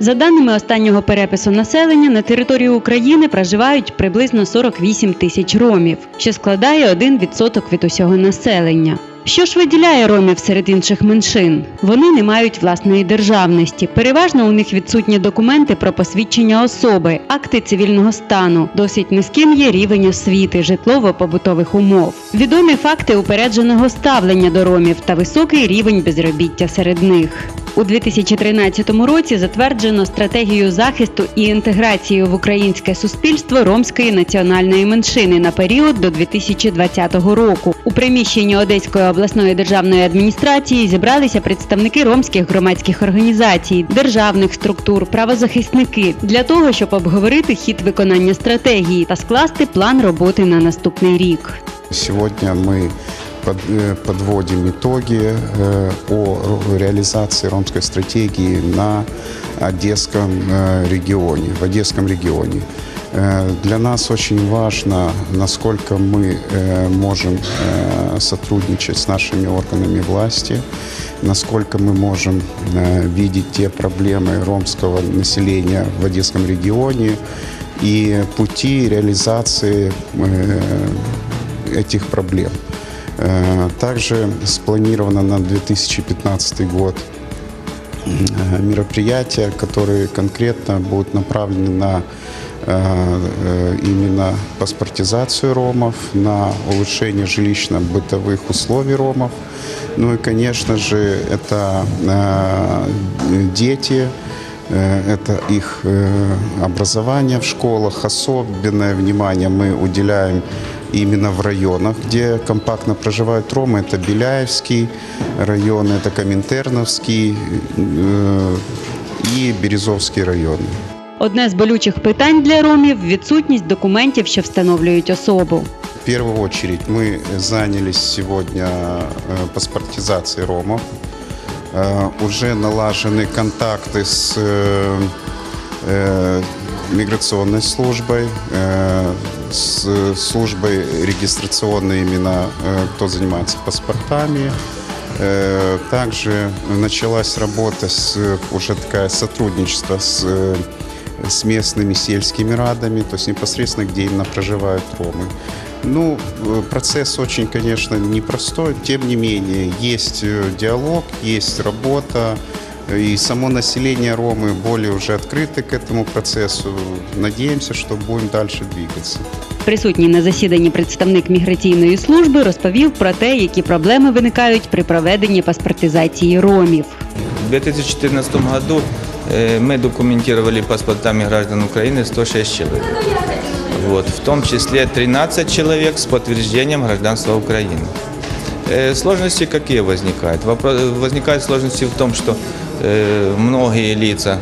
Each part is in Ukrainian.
За даними останнього перепису населення, на території України проживають приблизно 48 тисяч ромів, що складає 1% від усього населення. Що ж виділяє ромів серед інших меншин? Вони не мають власної державності. Переважно у них відсутні документи про посвідчення особи, акти цивільного стану. Досить низьким є рівень освіти, житлово-побутових умов. Відомі факти упередженого ставлення до ромів та високий рівень безробіття серед них. У 2013 році затверджено стратегію захисту і інтеграції в українське суспільство ромської національної меншини на період до 2020 року. У приміщенні Одеської обласної державної адміністрації зібралися представники ромських громадських організацій, державних структур, правозахисники для того, щоб обговорити хід виконання стратегії та скласти план роботи на наступний рік. Сегодня мы под- э, подводим итоги э, о реализации ромской стратегии на Одесском э, регионе, в Одесском регионе. Для нас очень важно, насколько мы можем сотрудничать с нашими органами власти, насколько мы можем видеть те проблемы ромского населения в Одесском регионе и пути реализации этих проблем. Э, Также спланировано на 2015 год э, мероприятия, которые конкретно будут направлены на э, именно паспортизацию ромов, на улучшение жилищно-бытовых условий ромов. Ну и, конечно же, это дети, Это их образование в школах. Особенное внимание мы уделяем именно в районах, где компактно проживают ромы. Это Беляевский район, это Коминтерновский э, и Березовский районы. Одне з болючих питань для ромів відсутність документів, що встановлюють особу. В первую очередь мы занялись сегодня э, паспортизацией ромов. Э, Уже налажены контакты с э, э, Миграционной службой, э, с службой регистрационной именно, э, кто занимается паспортами. Э, Также началась работа с, уже такая сотрудничество с с местными сельскими радами, то есть непосредственно, где именно проживают ромы. Ну, процесс очень, конечно, непростой, тем не менее, есть диалог, есть работа, и само население Ромы более уже открыто к этому процессу. Надеемся, что будем дальше двигаться. Присутній на засіданні представник міграційної служби розповів про те, які проблеми виникають при проведенні паспортизації ромів. В 2014 году э, мы документировали паспортами граждан Украины 106 человек. Вот, в том числе 13 человек с подтверждением гражданства Украины. Э, Сложности какие возникают? Вопро- Возникают сложности в том, что э, многие лица,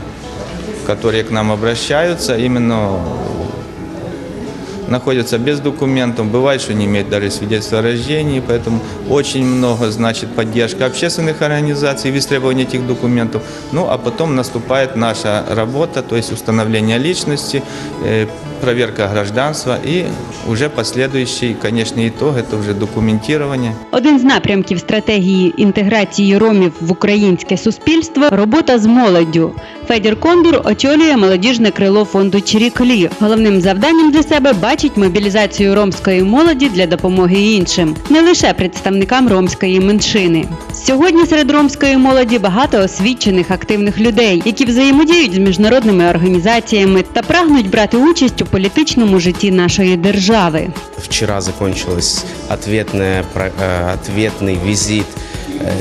которые к нам обращаются, именно находятся без документов, бывает, что не имеют даже свидетельства о рождении, поэтому очень много значит поддержка общественных организаций в истребовании этих документов. Ну а потом наступает наша работа, то есть установление личности, э, проверка гражданства и уже последующий, конечно, итог это уже документирование. Один з напрямків стратегії інтеграції ромів в українське суспільство робота з молоддю. Федір Кондур очолює молодіжне крило фонду Чиріклі. Головним завданням для себе бачить мобілізацію ромської молоді для допомоги іншим, не лише представникам ромської меншини. Сьогодні серед ромської молоді багато освічених активних людей, які взаємодіють з міжнародними організаціями та прагнуть брати участь у політичному житті нашої держави. Вчера закончилась ответная, про- э, ответный визит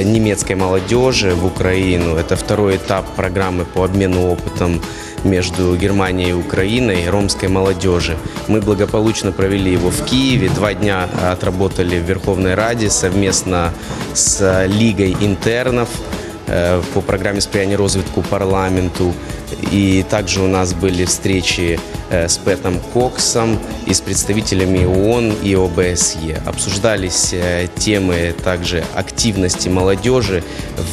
э, немецкой молодежи в Украину. Это второй этап программы по обмену опытом между Германией и Украиной ромской молодежи. Мы благополучно провели его в Киеве. Два дня отработали в Верховной Раде совместно с Лигой интернов по программе сприяння розвитку парламенту. И также у нас были встречи э, с Пэтом Коксом и с представителями ООН и ОБСЕ. Обсуждались э, темы также активности молодежи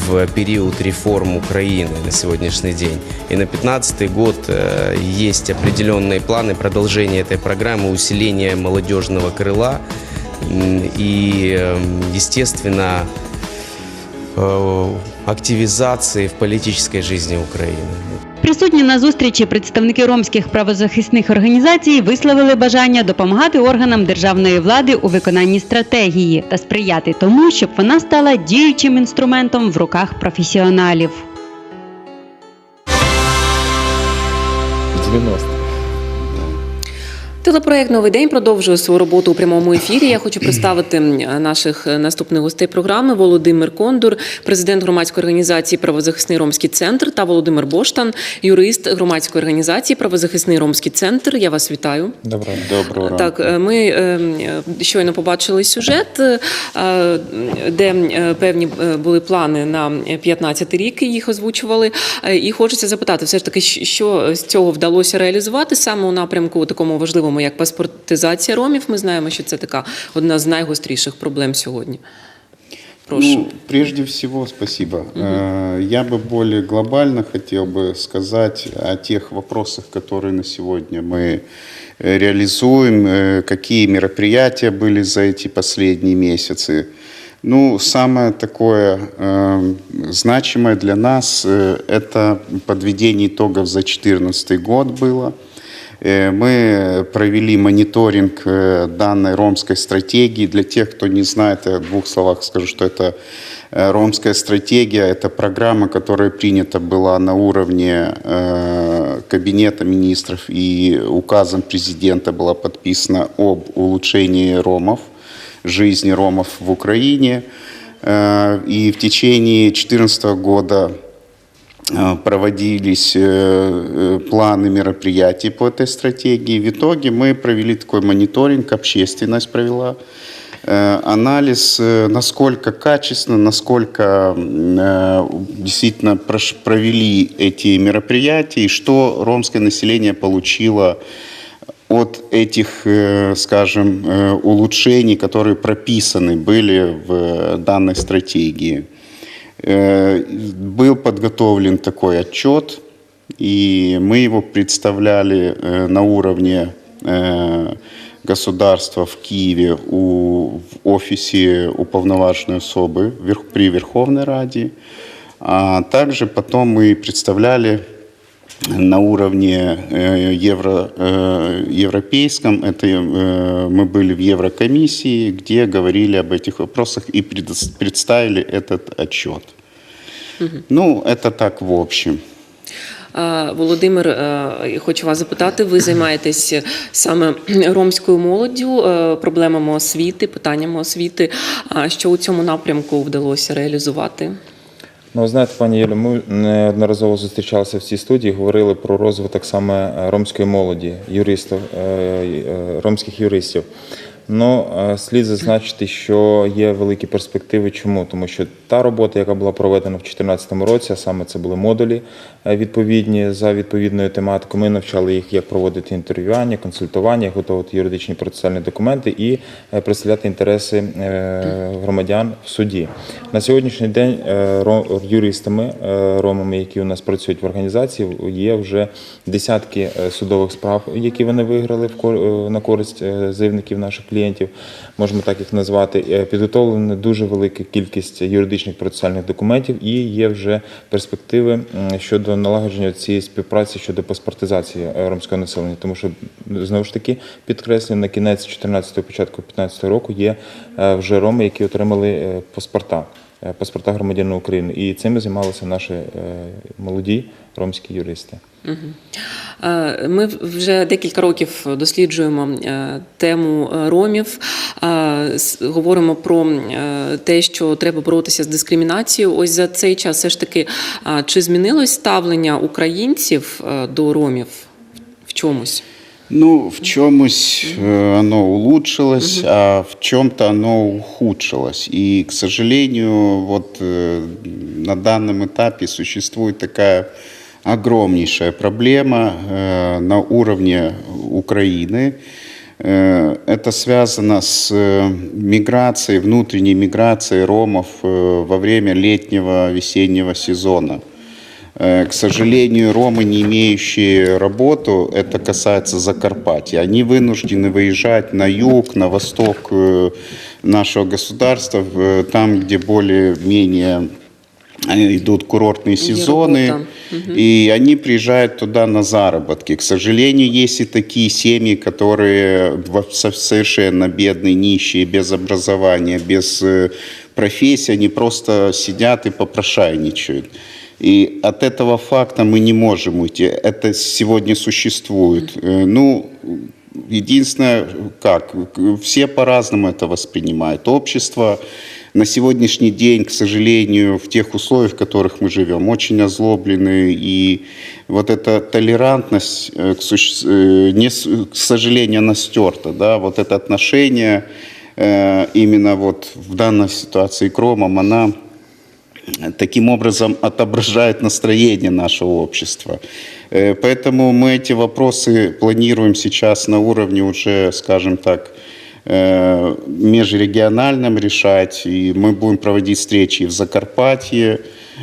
в период реформ Украины на сегодняшний день. И на 2015 год э, есть определенные планы продолжения этой программы, усиления молодежного крыла и, э, естественно, активизации в политической жизни Украины. Присутні на зустрічі представники ромських правозахисних організацій висловили бажання допомагати органам державної влади у виконанні стратегії та сприяти тому, щоб вона стала діючим інструментом в руках професіоналів. 90. Телепроект Новий день продовжує свою роботу у прямому ефірі. Я хочу представити наших е, наступних гостей програми Володимир Кондур, президент громадської організації Правозахисний Ромський центр та Володимир Боштан, юрист громадської організації Правозахисний Ромський центр. Я вас вітаю. Доброго ранку. Так, е, ми е, щойно побачили сюжет, де певні були плани на 15 рік, їх озвучували. І хочеться запитати, все ж таки, що з цього вдалося реалізувати саме у напрямку такому важливому, як паспортизація ромів. Ми знаємо, що це така одна з найгостріших проблем сьогодні. Прошу. Ну, прежде всего, спасибо. Э, Я бы более глобально хотел бы сказать о тех вопросах, которые на сегодня мы э, реализуем, э, какие мероприятия были за эти последние месяцы. Ну, самое такое э, значимое для нас э, это подведение итогов за 2014 год было. Э, Мы провели мониторинг э, данной ромской стратегии. Для тех, кто не знает, я в двух словах скажу, что это э, ромская стратегия. Это программа, которая принята была на уровне Кабинета министров и указом президента была подписана об улучшении ромов, жизни ромов в Украине. И в течение 2014 года проводились э, э, планы мероприятий по этой стратегии. В итоге мы провели такой мониторинг, общественность провела э, анализ, э, насколько качественно, насколько э, действительно провели эти мероприятия и что ромское население получило от этих, э, скажем, э, улучшений, которые прописаны были в э, данной стратегии. Э, Был подготовлен такой отчет, и мы его представляли э, на уровне э, государства в Киеве у, в офисе уполноваженной особы верх- при Верховной Раде. А также потом мы представляли на уровне э, евро, э, европейском. Это э, мы были в Еврокомиссии, где говорили об этих вопросах и предос- представили этот отчет. Ну, это так в общем. Е, Володимир, е, хочу вас запитати. Ви займаєтесь саме ромською молоддю, е, проблемами освіти, питаннями освіти. А Що у цьому напрямку вдалося реалізувати? Ну, знаєте, пані Єлю, ми неодноразово зустрічалися в цій студії, говорили про розвиток саме ромської молоді, юристів, е, е, ромських юристів. Ну, слід зазначити, що є великі перспективи. Чому? Тому що та робота, яка була проведена в 2014 році, а саме це були модулі е, відповідні за відповідною тематикою. Ми навчали їх, як проводити інтерв'ювання, консультування, готувати юридичні процесуальні документи і е, представляти інтереси е, громадян в суді. На сьогоднішній день юристами, ромами, які у нас працюють в організації, є вже десятки судових справ, які вони виграли на користь заявників наших клієнтів. Можемо так їх назвати. Е, Підготовлена дуже велика кількість юридичних процесуальних документів, і є вже перспективи щодо налагодження цієї співпраці щодо паспортизації е, ромського населення. Тому що знову ж таки підкреслюю, на кінець 14-го, початку 15-го року є е, вже роми, які отримали паспорта. Е, Паспорта громадянина України, і цим займалися наші е, молоді ромські юристи. Е, Ми вже декілька років досліджуємо тему ромів, говоримо про те, що треба боротися з дискримінацією. Ось за цей час все ж таки, чи змінилось ставлення українців до ромів в чомусь? Ну, в чомусь э, оно улучшилось, а в чем-то оно ухудшилось. И, к сожалению, вот э, на данном этапе существует такая огромнейшая проблема э, на уровне Украины. Э, Это связано с э, миграцией, внутренней миграцией ромов во время летнего весеннего сезона. Э, К сожалению, ромы, не имеющие работу, это касается Закарпатья, они вынуждены выезжать на юг, на восток э, нашего государства, в- там, где более-менее э, идут курортные сезоны, и они приезжают туда на заработки. К сожалению, есть и такие семьи, которые совершенно бедные, нищие, без образования, без э, профессии, они просто сидят и попрошайничают. И от этого факта мы не можем уйти. Это сегодня существует. Э, Ну, единственное, как, все по-разному это воспринимают. Общество на сегодняшний день, к сожалению, в тех условиях, в которых мы живем, очень озлоблены. И вот эта толерантность, э, к, суще- э, не, к сожалению, она стерта. Да? Вот это отношение именно вот в данной ситуации к ромам, она таким образом отображает настроение нашего общества. Э, Поэтому мы эти вопросы планируем сейчас на уровне уже, скажем так, э, межрегиональном решать. И мы будем проводить встречи в Закарпатье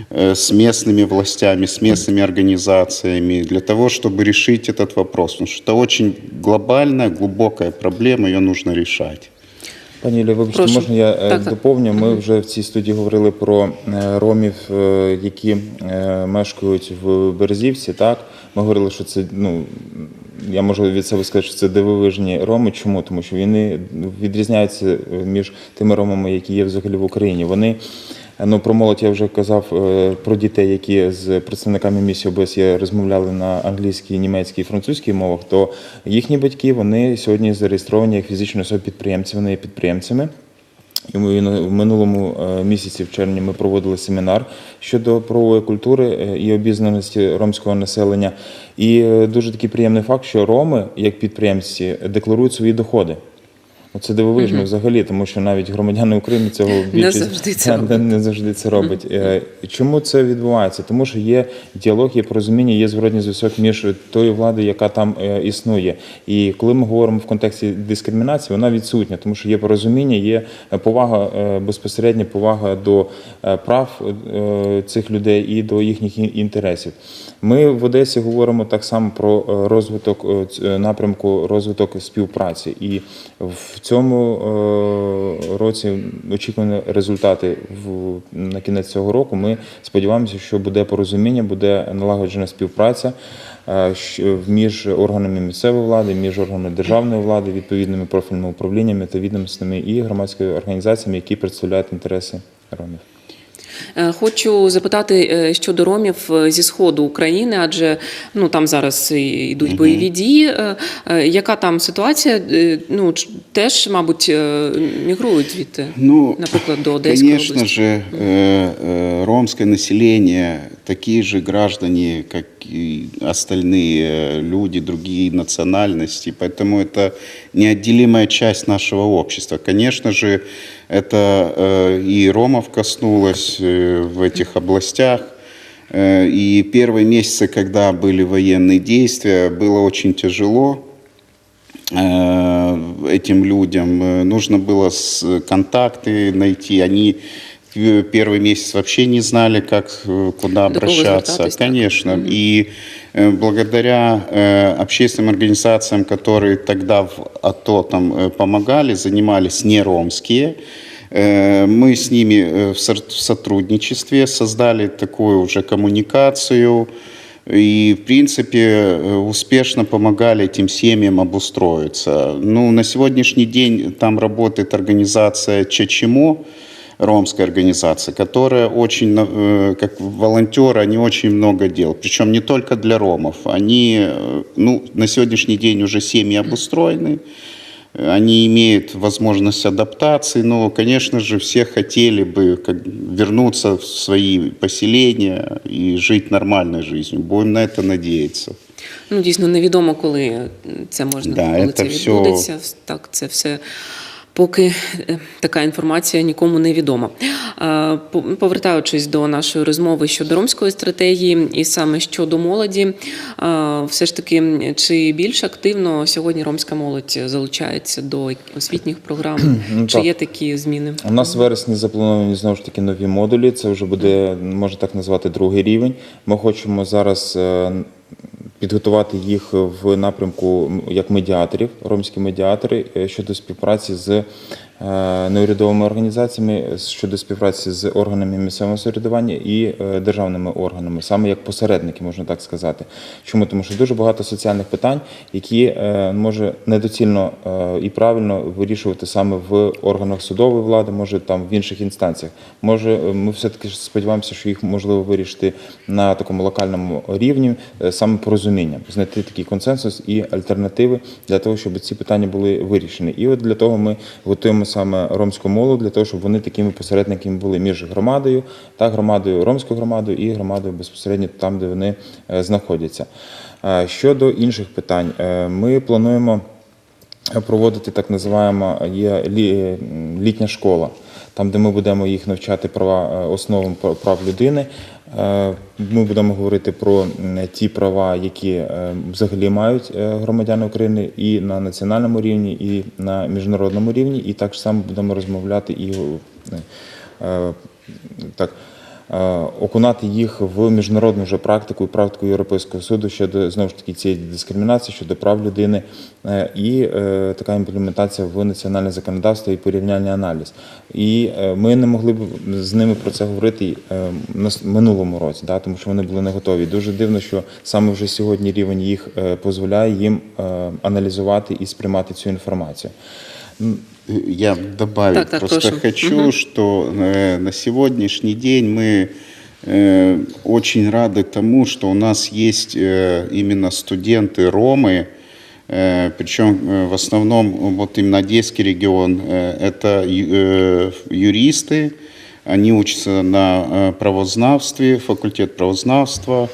э, с местными властями, с местными организациями для того, чтобы решить этот вопрос. Потому что это очень глобальная, глубокая проблема, ее нужно решать. Пані Юлія, вибачте, Прошу. можна я так, доповню. так. Ми вже в цій студії говорили про е, ромів, е, які е, мешкають в Березівці. Так, ми говорили, що це ну. Я можу від себе сказати, що це дивовижні роми. Чому? Тому що вони відрізняються е, між тими ромами, які є взагалі в Україні. Вони ну про молодь я вже казав е, про дітей, які з представниками місії ОБСЄ розмовляли на англійській, німецькій французькій мовах. То їхні батьки вони сьогодні зареєстровані як фізичні особи підприємці. Вони є підприємцями. І в минулому е, місяці, в червні, ми проводили семінар щодо правової культури е, і обізнаності ромського населення. І дуже такий приємний факт, що роми, як підприємці, декларують свої доходи. Це дивовижно взагалі, тому що навіть громадяни України цього більшість завжди це Та, не, не завжди це робить. Е, Чому це відбувається? Тому що є діалог, є порозуміння, є зворотній зв'язок між тою владою, яка там е, існує. І коли ми говоримо в контексті дискримінації, вона відсутня, тому що є порозуміння, є е, повага, е, безпосередня повага до прав цих людей і до їхніх інтересів. Ми в Одесі говоримо так само про розвиток напрямку розвиток співпраці. І в цьому е, році очікувані результати в на кінець цього року. Ми сподіваємося, що буде порозуміння, буде налагоджена співпраця е, між органами місцевої влади, між органами державної влади, відповідними профільними управліннями та відомствами і громадськими організаціями, які представляють інтереси ромів. Е, Хочу запитати е, щодо ромів е, зі сходу України, адже ну там зараз йдуть бойові дії. Яка там ситуація? Ну теж, мабуть, мігрують звідти, Ну, наприклад, до Одеської області. Звісно ж, ромское население, такие же граждане, как остальные люди, другие национальности, поэтому это неотделимая часть нашего общества. Конечно же, это э, и ромов коснулось э, в этих областях. Э, И первые месяцы, когда были военные действия, было очень тяжело э, этим людям. Э, Нужно было контакты найти. Они первый месяц вообще не знали, как, э, куда обращаться. Конечно. И э, благодаря э, общественным организациям, которые тогда в АТО там э, помогали, занимались неромские, э, мы с ними э, в сотрудничестве создали такую уже коммуникацию, и, в принципе, э, успешно помогали этим семьям обустроиться. Ну, на сегодняшний день там работает организация «Чачимо», ромская организация, которая очень, э, как волонтеры, они очень много делают. Причем не только для ромов. Они, э, ну, на сегодняшний день уже семьи обустроены, они имеют возможность адаптации, но, конечно же, все хотели бы как, вернуться в свои поселения и жить нормальной жизнью. Будем на это надеяться. Ну, дійсно, невідомо, коли це можна, Да, коли це це всьо- відбудеться. Так, це все. Поки е, така інформація нікому не відома. Е, Повертаючись до нашої розмови щодо ромської стратегії, і саме щодо молоді, е, все ж таки, чи більш активно сьогодні ромська молодь залучається до освітніх програм? Ну, Чи є такі зміни? У нас в вересні заплановані знову ж таки нові модулі. Це вже буде, можна так назвати, другий рівень. Ми хочемо зараз підготувати їх в напрямку як медіаторів, ромські медіатори е, щодо співпраці з неурядовими організаціями щодо співпраці з органами місцевого самоврядування і е, державними органами, саме як посередники, можна так сказати. Чому? Тому що дуже багато соціальних питань, які е, може недоцільно е, і правильно вирішувати саме в органах судової влади, може там в інших інстанціях. Може, е, ми все-таки сподіваємося, що їх можливо вирішити на такому локальному рівні, е, саме порозумінням, знайти такий консенсус і альтернативи для того, щоб ці питання були вирішені. І от для того ми готуємо саме ромську молодь, для того, щоб вони такими посередниками були між громадою та громадою, ромською громадою і громадою безпосередньо там, де вони е, знаходяться. Е, Щодо інших питань, е, ми плануємо проводити так називаємо є літня школа, там, де ми будемо їх навчати права основам пр- прав людини. Е, Ми будемо говорити про ті права, які е, взагалі мають е, громадяни України і на національному рівні, і на міжнародному рівні, і так само будемо розмовляти і так. Е, Окунати їх в міжнародну вже практику і практику Європейського суду щодо знову ж таки цієї дискримінації щодо прав людини е, і е, така імплементація в національне законодавство і порівняльний аналіз. І ми не могли б з ними про це говорити на минулому році, да, тому що вони були не готові. Дуже дивно, що саме вже сьогодні рівень їх дозволяє їм аналізувати і сприймати цю інформацію. Я добавить Так, так, просто прошу. хочу, что э, на сегодняшний день мы э, очень рады тому, что у нас есть э, именно студенты Ромы, э, причем э, в основном вот именно Одесский регион, э, это юристы, они учатся на правознавстве, факультет правознавства.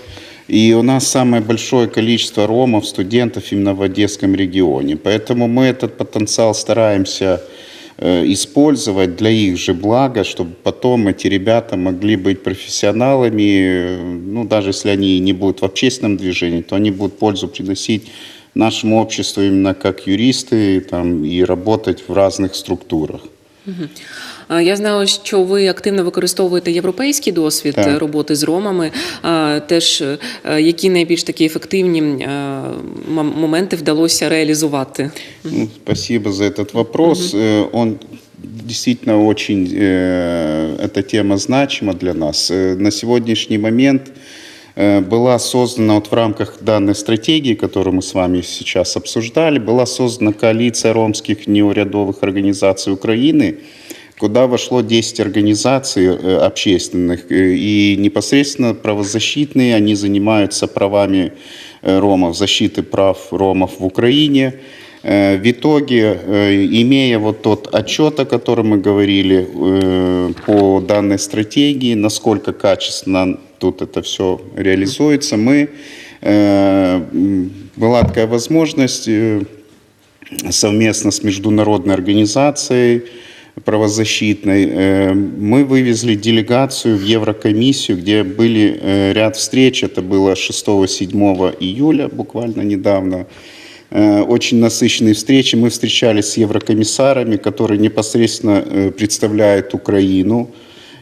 И у нас самое большое количество ромов, студентов именно в Одесском регионе. Поэтому мы этот потенциал стараемся э, использовать для их же блага, чтобы потом эти ребята могли быть профессионалами. Ну, даже если они не будут в общественном движении, то они будут пользу приносить нашему обществу именно как юристы там, и работать в разных структурах. А, Я знаю, що ви активно використовуєте європейський досвід Так. е, роботи з ромами. А, Теж е, які найбільш такі ефективні е, м- моменти вдалося реалізувати? Ну, спасибо за этот вопрос. Э, Он действительно очень, э, эта тема значима для нас. Э, На сегодняшний момент э, была создана вот в рамках данной стратегии, которую мы с вами сейчас обсуждали, была создана коалиция ромских неурядовых организаций Украины, куда вошло 10 организаций э, общественных э, и непосредственно правозащитные, они занимаются правами э, ромов, защиты прав ромов в Украине. Э, В итоге, э, имея вот тот отчет, о котором мы говорили э, по данной стратегии, насколько качественно тут это все реализуется, мы э, была такая возможность э, совместно с международной организацией правозащитной э, мы вывезли делегацию в Еврокомиссию, где были э, ряд встреч. Это было 6-7 июля, буквально недавно. Очень насыщенные встречи. Мы встречались с еврокомиссарами, которые непосредственно представляют Украину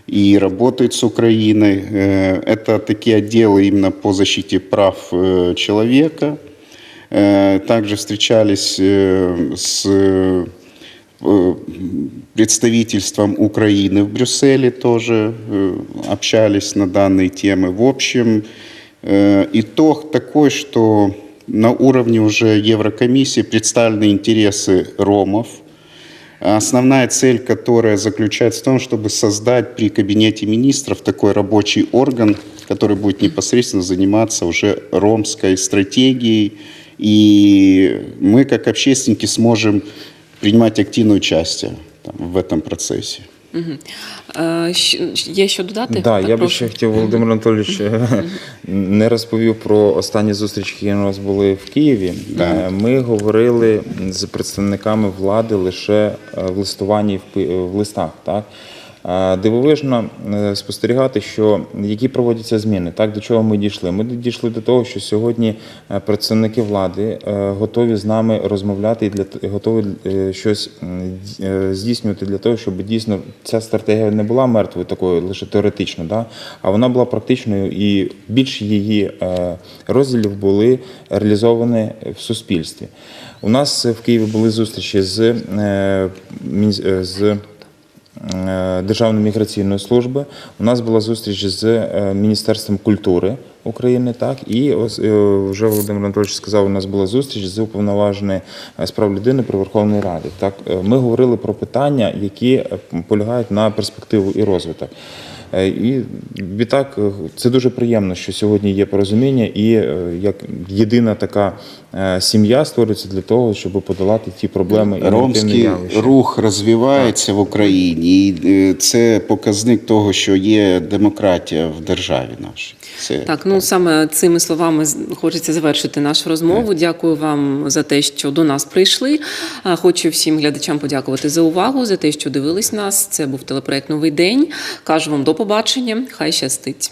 и работают с Украиной. Э, Это такие отделы именно по защите прав э, человека. Э, Также встречались с представительством Украины в Брюсселе тоже общались на данные темы. В общем, итог такой, что на уровне уже Еврокомиссии представлены интересы ромов. Основная цель, которая заключается в том, чтобы создать при Кабинете министров такой рабочий орган, который будет непосредственно заниматься уже ромской стратегией. И мы, как общественники, сможем принимать активное участие там, в этом процессе. Е, Є що додати? Да, я би ще хотів, Володимир Анатолійович, е, не розповів про останні зустрічі, які у нас були в Києві. Е, Ми говорили з представниками влади лише в листуванні в листах. Так? Дивовижно е, спостерігати, що які проводяться зміни, так до чого ми дійшли. Ми дійшли до того, що сьогодні е, представники влади е, готові з нами розмовляти і для готові щось здійснювати для того, щоб дійсно ця стратегія не була мертвою такою лише теоретично, да, а вона була практичною і більш її розділів були реалізовані в суспільстві. У нас в Києві були зустрічі з, з Державної міграційної служби. У нас була зустріч з е, Міністерством культури України, так і ось, е, вже Володимир Анатольович сказав, у нас була зустріч з уповноваженою з прав людини при Верховній Раді. Так, е, ми говорили про питання, які е, полягають на перспективу і розвиток. Е, І відтак е, це дуже приємно, що сьогодні є порозуміння, і е, як єдина така е, сім'я створюється для того, щоб подолати ті проблеми і Ромський рух розвивається в Україні, і е, це показник того, що є демократія в державі нашій. Це Так, ну саме цими словами з- хочеться завершити нашу розмову. Дякую вам за те, що до нас прийшли. Хочу всім глядачам подякувати за увагу, за те, що дивились нас. Це був телепроект Новий день. Кажу вам до побачення. Хай щастить.